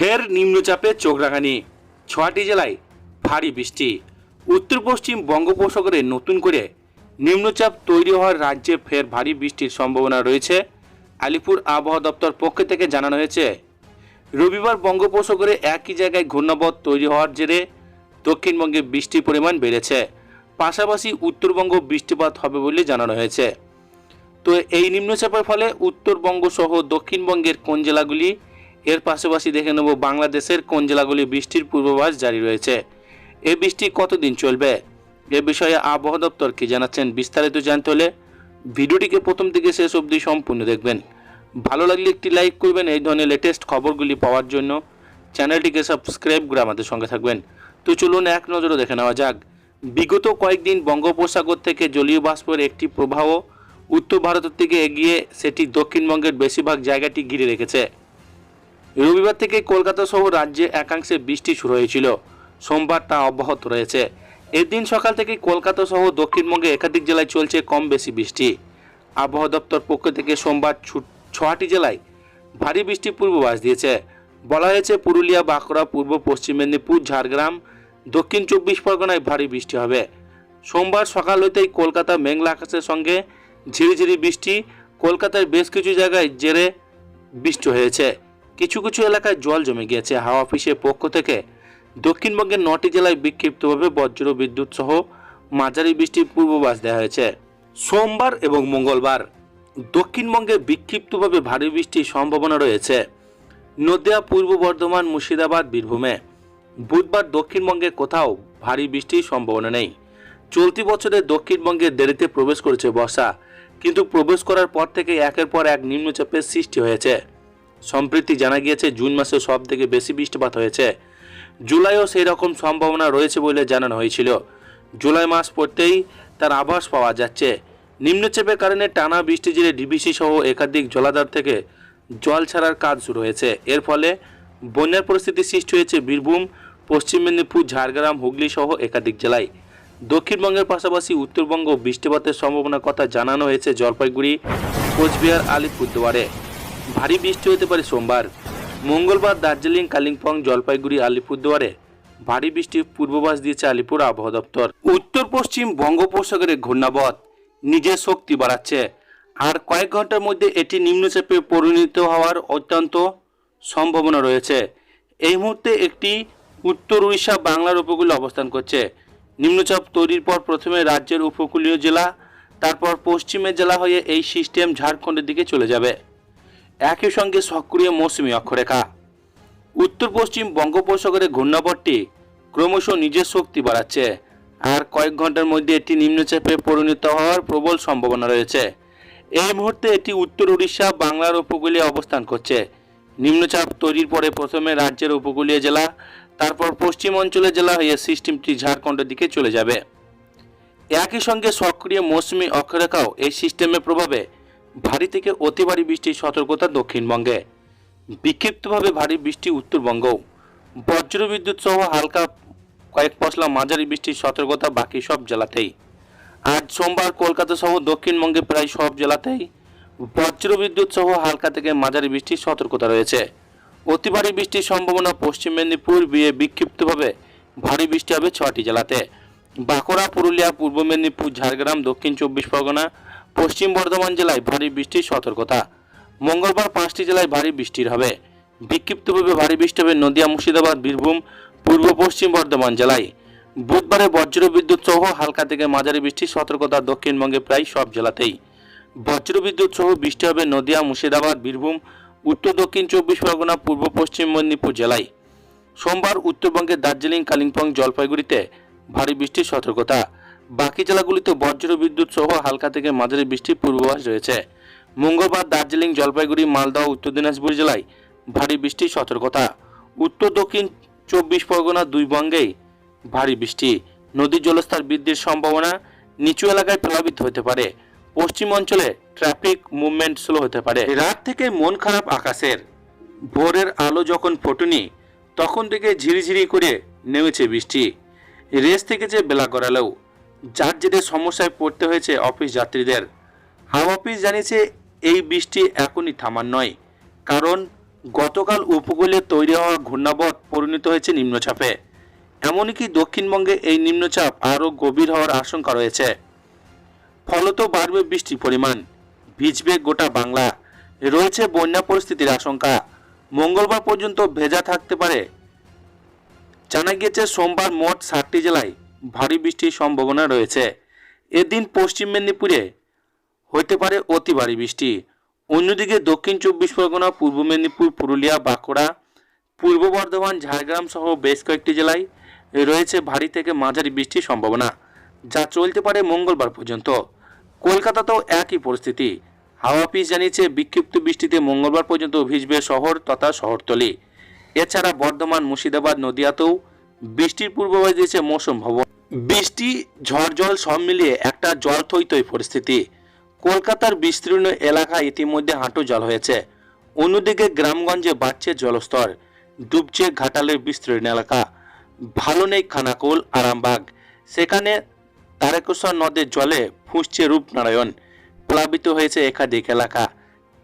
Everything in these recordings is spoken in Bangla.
ফের নিম্নচাপে চোখ রাখানি ছয়টি জেলায় ভারী বৃষ্টি। উত্তর পশ্চিম বঙ্গোপসাগরে নতুন করে নিম্নচাপ তৈরি হওয়ার রাজ্যে ফের ভারী বৃষ্টির সম্ভাবনা রয়েছে। আলিপুর আবহাওয়া দপ্তর পক্ষ থেকে জানানো হয়েছে, রবিবার বঙ্গোপসাগরে একই জায়গায় ঘূর্ণাবধ তৈরি হওয়ার জেরে দক্ষিণবঙ্গে বৃষ্টির পরিমাণ বেড়েছে। পাশাপাশি উত্তরবঙ্গ বৃষ্টিপাত হবে বলে জানানো হয়েছে। তো এই নিম্নচাপের ফলে উত্তরবঙ্গ সহ দক্ষিণবঙ্গের কোন জেলাগুলি এর পাশাপাশি দেখে নেব বাংলাদেশের কোন জেলাগুলি বৃষ্টির পূর্বাভাস জারি রয়েছে। এ বৃষ্টি কতদিন চলবে? এ বিষয়ে আবহাওয়া দপ্তর কি জানাচ্ছেন বিস্তারিত জানতে হলে ভিডিওটিকে প্রথম থেকে শেষ অবধি সম্পূর্ণ দেখবেন। ভালো লাগলে একটি লাইক করবেন এই ধরনের লেটেস্ট খবরগুলি পাওয়ার জন্য। চ্যানেলটিকে সাবস্ক্রাইব করে আমাদের সঙ্গে থাকবেন। তো চলুন এক নজরে দেখে নেওয়া যাক। বিগত কয়েকদিন বঙ্গোপসাগর থেকে জলীয় বাষ্পের একটি প্রবাহ উত্তর ভারতের দিকে এগিয়ে, সেটি দক্ষিণবঙ্গের বেশিরভাগ জায়গাটি ঘিরে রেখেছে। রবিবার থেকে কলকাতা সহ রাজ্যে একাংশে বৃষ্টি শুরু হয়েছিল। সোমবার তা অব্যাহত রয়েছে। এদিন সকাল থেকে কলকাতা সহ দক্ষিণবঙ্গে একাধিক জেলায় চলছে কম বেশি বৃষ্টি। আবহাওয়া দপ্তর পক্ষ থেকে সোমবার ছু- ছয়টি জেলায় ভারী বৃষ্টির পূর্বাভাস দিয়েছে। বলা হয়েছে, পুরুলিয়া, বাঁকুড়া, পূর্ব, পশ্চিম মেদিনীপুর, ঝাড়গ্রাম, দক্ষিণ চব্বিশ পরগনায় ভারী বৃষ্টি হবে। সোমবার সকাল হইতেই কলকাতা মেঘলা আকাশের সঙ্গে ঝিরিঝিরি বৃষ্টি। কলকাতার বেশ কিছু জায়গায় জেরে বৃষ্টি হয়েছে। কিছু কিছু এলাকায় জল জমে গিয়েছে। হাওয়া অফিসের পক্ষ থেকে দক্ষিণবঙ্গের নটি জেলায় বিক্ষিপ্তভাবে বজ্র বিদ্যুৎ সহ মাঝারি বৃষ্টির পূর্বাভাস দেওয়া হয়েছে। সোমবার এবং মঙ্গলবার দক্ষিণবঙ্গে বিক্ষিপ্তভাবে ভারী বৃষ্টির সম্ভাবনা রয়েছে। নদিয়া, পূর্ব বর্ধমান, মুর্শিদাবাদ, বীরভূমে বুধবার দক্ষিণবঙ্গে কোথাও ভারী বৃষ্টির সম্ভাবনা নেই। চলতি বছরে দক্ষিণবঙ্গে দেরিতে প্রবেশ করেছে বর্ষা, কিন্তু প্রবেশ করার পর থেকে একের পর এক নিম্নচাপের সৃষ্টি হয়েছে। সম্প্রতি জানা গিয়েছে, জুন মাসে সব থেকে বেশি বৃষ্টিপাত হয়েছে। জুলাইও সেই রকম সম্ভাবনা রয়েছে বলে জানানো হয়েছিল। জুলাই মাস পড়তেই তার আভাস পাওয়া যাচ্ছে। নিম্নচাপের কারণে টানা বৃষ্টি জেরে ডিবিসি সহ একাধিক জলাধার থেকে জল ছাড়ার কাজ শুরু হয়েছে। এর ফলে বন্যার পরিস্থিতি সৃষ্টি হয়েছে বীরভূম, পশ্চিম মেদিনীপুর, ঝাড়গ্রাম, হুগলি সহ একাধিক জেলায়। দক্ষিণবঙ্গের পাশাপাশি উত্তরবঙ্গ বৃষ্টিপাতের সম্ভাবনার কথা জানানো হয়েছে জলপাইগুড়ি, কোচবিহার, আলিপুরদুয়ারে। ভারী বৃষ্টি হতে পারে সোমবার। মঙ্গলবার দার্জিলিং, কালিম্পং, জলপাইগুড়ি, আলিপুরদুয়ারে ভারী বৃষ্টির পূর্বাভাস দিয়েছে আলিপুর আবহাওয়া দপ্তর। উত্তর পশ্চিম বঙ্গোপসাগরে ঘূর্ণাবধ নিজের শক্তি বাড়াচ্ছে। আর কয়েক ঘণ্টার মধ্যে এটি নিম্নচাপে পরিণত হওয়ার অত্যন্ত সম্ভাবনা রয়েছে। এই মুহূর্তে একটি উত্তর উড়িষ্যা, বাংলার উপকূলে অবস্থান করছে। নিম্নচাপ তৈরির পর প্রথমে রাজ্যের উপকূলীয় জেলা, তারপর পশ্চিমের জেলা হয়ে এই সিস্টেম ঝাড়খণ্ডের দিকে চলে যাবে। একই সঙ্গে সক্রিয় মৌসুমী অক্ষরেখা। উত্তর পশ্চিম বঙ্গোপসাগরে ঘূর্ণাবর্তটি ক্রমশ নিজের শক্তি বাড়াচ্ছে। আর কয়েক ঘণ্টার মধ্যে এটি নিম্নচাপে পরিণত হওয়ার প্রবল সম্ভাবনা রয়েছে। এই মুহূর্তে এটি উত্তর উড়িষ্যা বাংলার উপকূলে অবস্থান করছে। নিম্নচাপ তৈরির পরে প্রথমে রাজ্যের উপকূলীয় জেলা, তারপর পশ্চিম অঞ্চলের জেলা হয়ে সিস্টেমটি ঝাড়খণ্ডের দিকে চলে যাবে। একই সঙ্গে সক্রিয় মৌসুমি অক্ষরেখাও এই সিস্টেমের প্রভাবে ভারী থেকে অতি ভারী বৃষ্টির সতর্কতা দক্ষিণবঙ্গে। বিক্ষিপ্তভাবে ভারী বৃষ্টি উত্তরবঙ্গ বজ্রবিদ্যুৎ সহ হালকা কয়েক পশলা মাঝারি বৃষ্টির সতর্কতা বাকি সব জেলাতেই। আজ সোমবার কলকাতা সহ দক্ষিণবঙ্গে প্রায় সব জেলাতেই বজ্রবিদ্যুৎ সহ হালকা থেকে মাঝারি বৃষ্টির সতর্কতা রয়েছে। অতি ভারী বৃষ্টির সম্ভাবনা পশ্চিম মেদিনীপুর বিয়ে বিক্ষিপ্তভাবে ভারী বৃষ্টি হবে ছটি জেলাতে। বাঁকুড়া, পুরুলিয়া, পূর্ব মেদিনীপুর, ঝাড়গ্রাম, দক্ষিণ চব্বিশ পরগনা পশ্চিম বর্ধমান জেলায় ভারী বৃষ্টির সতর্কতা। মঙ্গলবার পাঁচটি জেলায় ভারী বৃষ্টির হবে। বিক্ষিপ্তভাবে ভারী বৃষ্টি হবে নদিয়া, মুর্শিদাবাদ, বীরভূম, পূর্ব পশ্চিম বর্ধমান জেলায়। বুধবারে বজ্র বিদ্যুৎ সহ হালকা থেকে মাঝারি বৃষ্টির সতর্কতা দক্ষিণবঙ্গে প্রায় সব জেলাতেই। বজ্র বিদ্যুৎ সহ বৃষ্টি হবে নদিয়া, মুর্শিদাবাদ, বীরভূম, উত্তর দক্ষিণ চব্বিশ পরগনা, পূর্ব পশ্চিম মেদিনীপুর জেলায়। সোমবার উত্তরবঙ্গের দার্জিলিং, কালিম্পং, জলপাইগুড়িতে ভারী বৃষ্টির সতর্কতা। বাকি জেলাগুলিতে বজ্র বিদ্যুৎ সহ হালকা থেকে মাঝারি বৃষ্টির পূর্বাভাস রয়েছে। মঙ্গলবার দার্জিলিং, জলপাইগুড়ি মালদহ উত্তর দিনাজপুর জেলায় ভারী বৃষ্টির সতর্কতা। উত্তর, দক্ষিণ, চব্বিশ পরগনা দুই বঙ্গেই ভারী বৃষ্টি। নদীর জলস্তর বৃদ্ধির সম্ভাবনা নিচু এলাকায় প্লাবিত হতে পারে। পশ্চিম অঞ্চলে ট্রাফিক মুভমেন্ট স্লো হতে পারে। রাত থেকে মন খারাপ আকাশের। ভোরের আলো যখন ফোটেনি, তখন থেকে ঝিরিঝিরি করে নেমেছে বৃষ্টি। রেস থেকে যে বেলা গড়ালেও। যার জেরে সমস্যায় পড়তে হয়েছে অফিস যাত্রীদের। হাওয়া অফিস জানিয়েছে, এই বৃষ্টি এখনই থামার নয়, কারণ গতকাল উপকূলে তৈরি হওয়া ঘূর্ণাবর্ত পরিণত হয়েছে নিম্নচাপে। এমনকি দক্ষিণবঙ্গে এই নিম্নচাপ আরও গভীর হওয়ার আশঙ্কা রয়েছে। ফলত বাড়বে বৃষ্টির পরিমাণ, ভিজবে গোটা বাংলা। রয়েছে বন্যা পরিস্থিতির আশঙ্কা। মঙ্গলবার পর্যন্ত ভেজা থাকতে পারে। জানা গিয়েছে, সোমবার মোট ষাটটি জেলায় ভারী বৃষ্টির সম্ভাবনা রয়েছে। এদিন পশ্চিম মেদিনীপুরে হতে পারে অতি ভারী বৃষ্টি। অন্যদিকে দক্ষিণ চব্বিশ পরগনা, পূর্ব মেদিনীপুর, পুরুলিয়া, বাঁকুড়া, পূর্ব বর্ধমান, ঝাড়গ্রাম সহ বেশ কয়েকটি জেলায় রয়েছে ভারী থেকে মাঝারি বৃষ্টির সম্ভাবনা, যা চলতে পারে মঙ্গলবার পর্যন্ত। কলকাতাতেও একই পরিস্থিতি। হাওয়া অফিস জানিয়েছে, বিক্ষিপ্ত বৃষ্টিতে মঙ্গলবার পর্যন্ত ভিজবে শহর তথা শহরতলি। এছাড়া বর্ধমান, মুর্শিদাবাদ, নদিয়াতেও বৃষ্টির পূর্বাভাস দিয়েছে মৌসুম ভবন। বৃষ্টি, ঝড় জল সব মিলিয়ে একটা জল থই পরিস্থিতি। কলকাতার বিস্তীর্ণ এলাকা ইতিমধ্যে হাঁটু জল হয়েছে। অন্যদিকে গ্রামগঞ্জে বাড়ছে জলস্তর, ডুবছে ঘাটালের বিস্তীর্ণ এলাকা। ভালো নেই খানাকুল, আরামবাগ। সেখানে তারেকেশ্বর নদের জলে ফুঁসছে রূপনারায়ণ। প্লাবিত হয়েছে একাধিক এলাকা।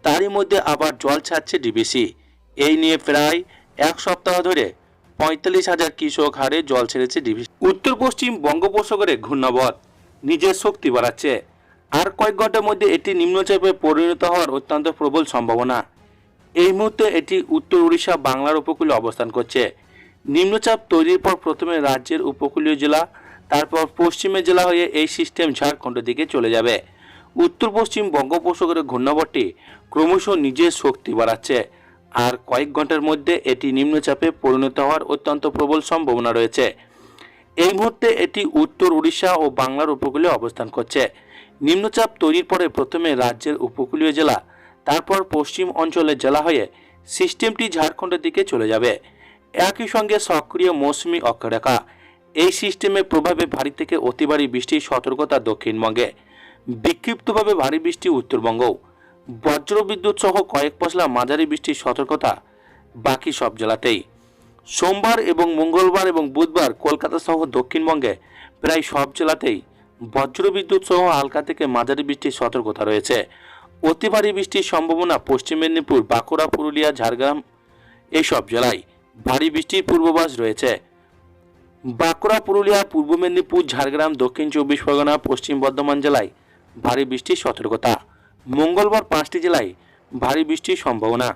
তারই মধ্যে আবার জল ছাড়ছে ডিবিসি। এই নিয়ে প্রায় এক সপ্তাহ ধরে পঁয়তাল্লিশ হাজার কৃষক হারে জল ছেড়েছে ডিবিসি উত্তর পশ্চিম বঙ্গোপসাগরে ঘূর্ণাবত নিজের শক্তি বাড়াচ্ছে। আর কয়েক ঘণ্টার মধ্যে এটি নিম্নচাপে পরিণত হওয়ার অত্যন্ত প্রবল সম্ভাবনা। এই মুহূর্তে এটি উত্তর উড়িষ্যা, বাংলার উপকূলে অবস্থান করছে। নিম্নচাপ তৈরির পর প্রথমে রাজ্যের উপকূলীয় জেলা, তারপর পশ্চিমের জেলা হয়ে এই সিস্টেম ঝাড়খণ্ডের দিকে চলে যাবে। উত্তর পশ্চিম বঙ্গোপসাগরের ঘূর্ণাবর্তটি ক্রমশ নিজের শক্তি বাড়াচ্ছে। আর কয়েক ঘণ্টার মধ্যে এটি নিম্নচাপে পরিণত হওয়ার অত্যন্ত প্রবল সম্ভাবনা রয়েছে। এই মুহূর্তে এটি উত্তর উড়িষ্যা ও বাংলার উপকূলে অবস্থান করছে। নিম্নচাপ তৈরির পরে প্রথমে রাজ্যের উপকূলীয় জেলা, তারপর পশ্চিম অঞ্চলের জেলা হয়ে সিস্টেমটি ঝাড়খণ্ডের দিকে চলে যাবে। একই সঙ্গে সক্রিয় মৌসুমি অক্ষরেখা, এই সিস্টেমের প্রভাবে ভারী থেকে অতি ভারী বৃষ্টির সতর্কতা দক্ষিণবঙ্গে। বিক্ষিপ্তভাবে ভারী বৃষ্টি উত্তরবঙ্গও। বজ্র বিদ্যুৎ সহ কয়েক পশলা মাঝারি বৃষ্টির সতর্কতা বাকি সব জেলাতেই। সোমবার এবং মঙ্গলবার এবং বুধবার কলকাতা সহ দক্ষিণবঙ্গে প্রায় সব জেলাতেই বজ্রবিদ্যুৎ সহ হালকা থেকে মাঝারি বৃষ্টির সতর্কতা রয়েছে। অতি ভারী বৃষ্টির সম্ভাবনা পশ্চিম মেদিনীপুর, বাঁকুড়া, পুরুলিয়া, ঝাড়গ্রাম এইসব জেলায় ভারী বৃষ্টির পূর্বাভাস রয়েছে। বাঁকুড়া, পুরুলিয়া, পূর্ব মেদিনীপুর, ঝাড়গ্রাম, দক্ষিণ চব্বিশ পরগনা, পশ্চিম বর্ধমান জেলায় ভারী বৃষ্টির সতর্কতা। মঙ্গলবার পাঁচটি জেলায় ভারী বৃষ্টির সম্ভাবনা।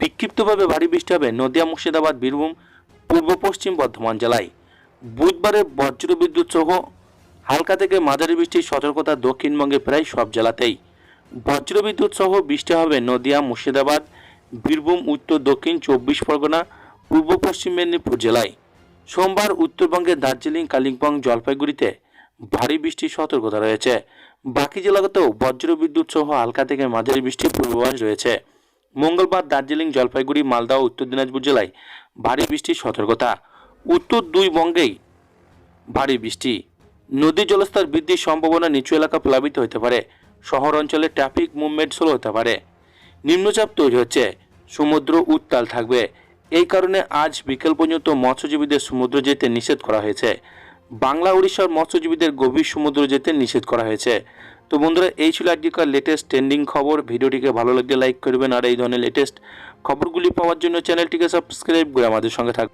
বিক্ষিপ্তভাবে ভারী বৃষ্টি হবে নদিয়া, মুর্শিদাবাদ, বীরভূম, পূর্ব পশ্চিম বর্ধমান জেলায়। বুধবারে বজ্রবিদ্যুৎ সহ হালকা থেকে মাঝারি বৃষ্টির সতর্কতা দক্ষিণবঙ্গে প্রায় সব জেলাতেই। বজ্রবিদ্যুৎ সহ বৃষ্টি হবে নদিয়া, মুর্শিদাবাদ, বীরভূম, উত্তর, দক্ষিণ, চব্বিশ পরগনা, পূর্ব পশ্চিম মেদিনীপুর জেলায়। সোমবার উত্তরবঙ্গের দার্জিলিং, কালিম্পং, জলপাইগুড়িতে ভারী বৃষ্টির সতর্কতা রয়েছে। বাকি জেলাতেও বজ্রবিদ্যুৎ সহ হালকা থেকে মাঝারি বৃষ্টির পূর্বাভাস রয়েছে। মঙ্গলবার দার্জিলিং, জলপাইগুড়ি, মালদা ও উত্তর দিনাজপুর জেলায় ভারী বৃষ্টির সতর্কতা। উত্তর দুই বঙ্গেই ভারী বৃষ্টি। নদী জলস্তর বৃদ্ধির সম্ভাবনা নিচু এলাকা প্লাবিত হতে পারে। শহর অঞ্চলে ট্রাফিক মুভমেন্ট স্লো হতে পারে। নিম্নচাপ তৈরি হচ্ছে। সমুদ্র উত্তাল থাকবে। এই কারণে আজ বিকেল পর্যন্ত মৎস্যজীবীদের সমুদ্র যেতে নিষেধ করা হয়েছে। বাংলা উড়িষ্যার মৎস্যজীবীদের গভীর সমুদ্র যেতে নিষেধ করা হয়েছে। তো বন্ধুরা, এই ছিল আজকের লেটেস্ট ট্রেন্ডিং খবর। ভিডিওটিকে ভালো লাগলে লাইক করবেন। আর এই ধরনের লেটেস্ট খবরগুলি পাওয়ার জন্য চ্যানেলটিকে সাবস্ক্রাইব করে আমাদের সঙ্গে থাকবেন।